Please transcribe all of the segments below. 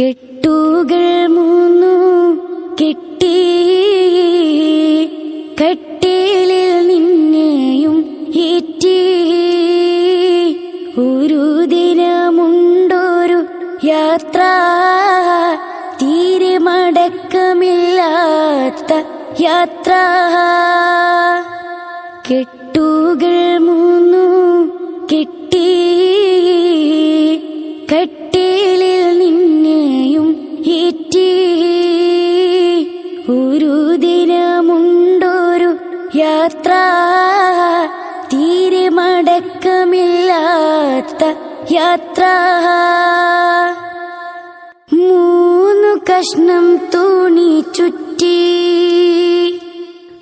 കെട്ടുകൾ മൂന്നു കെട്ടി. കട്ടിലിൽ നിന്നെയും ഏറ്റി. ഒരു ദിനമുണ്ടൊരു യാത്ര. തീരെ മടക്കമില്ലാത്ത യാത്ര. കെട്ടുകൾ മൂന്നു യാത്ര തീരെ മടക്കമില്ലാത്ത യാത്ര. മൂന്നു കഷ്ണം തുണി ചുറ്റി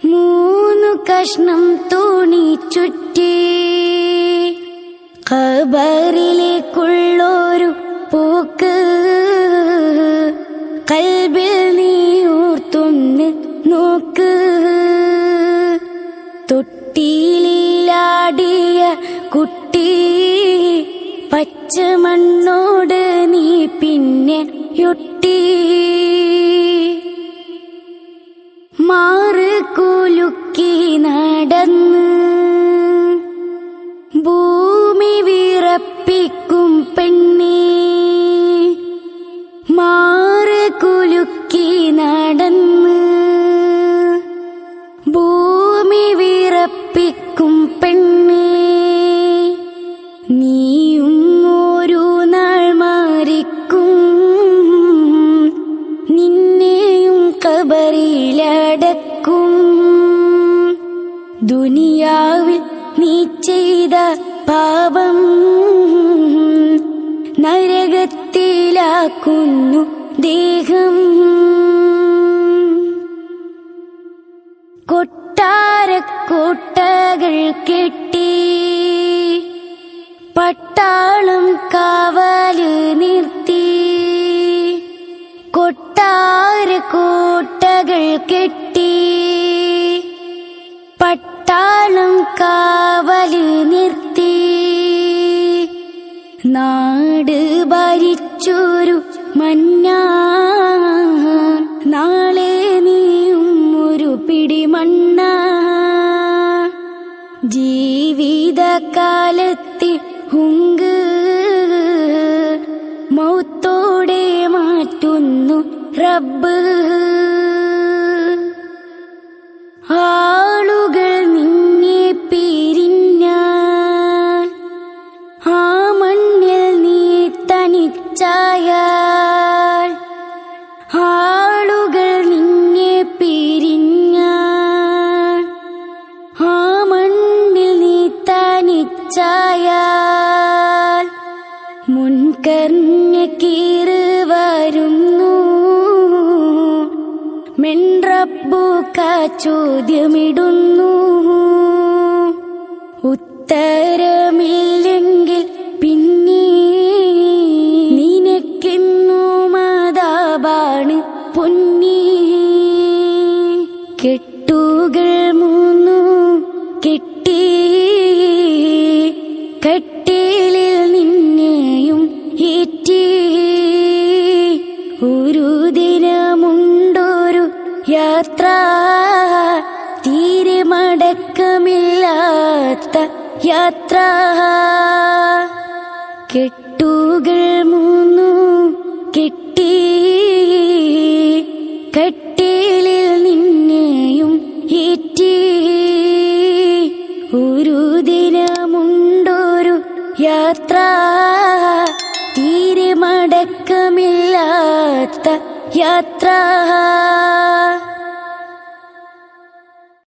മൂന്നു കഷ്ണം തുണി ചുറ്റി ഖബറിലേക്കുള്ളൊരു തൊട്ടിയിലാടിയ കുട്ടി പച്ചമണ്ണോട് നീ പിന്നെ യൊട്ടി. മാറ് കുലുക്കി നടന്ന് ഭൂമി വിറപ്പിക്കും പെണ്ണേ കബറിലടക്കും ദുനിയാവിൽ നീ ചെയ്ത പാപം നരകത്തിലാക്കുന്നു ദേഹം. കൊട്ടാരക്കോട്ടകൾ കെട്ടി പട്ടാളം കാവൽ നിർത്തി. കൊട്ടാരക്കോട്ടകൾ കെട്ടി. പട്ടാളം കാവൽ നിർത്തി. നാട് ഭരിച്ചൊരു മഞ്ഞ നാളെ നീയും ഒരു പിടിമണ്ണ ജീവിതകാലത്തിൽ ഹുങ്ക് മൗത്തോടെ മാറ്റുന്നു റബ്ബ്. മുൻകർഞ്ഞ കീറ് വരുന്നു മെൻറബ്ബുക ചോദ്യമിടുന്നു. ഉത്തരമില്ലെങ്കിൽ പിന്നെ നിനക്കെന്നു മാതാവാണ് പൊന്നി. കെട്ടുകൾ മൂന്നു കെട്ടി കട്ടിലിൽ യാത്ര തീരെ മടക്കമില്ലാത്ത യാത്ര. കെട്ടുകൾ മൂന്നു കെട്ടി കട്ടിലിൽ നിന്നെയും ഏറ്റി. ഒരു ദിനമുണ്ടൊരു യാത്ര തീരെ മടക്കമില്ലാത്ത യാത്ര.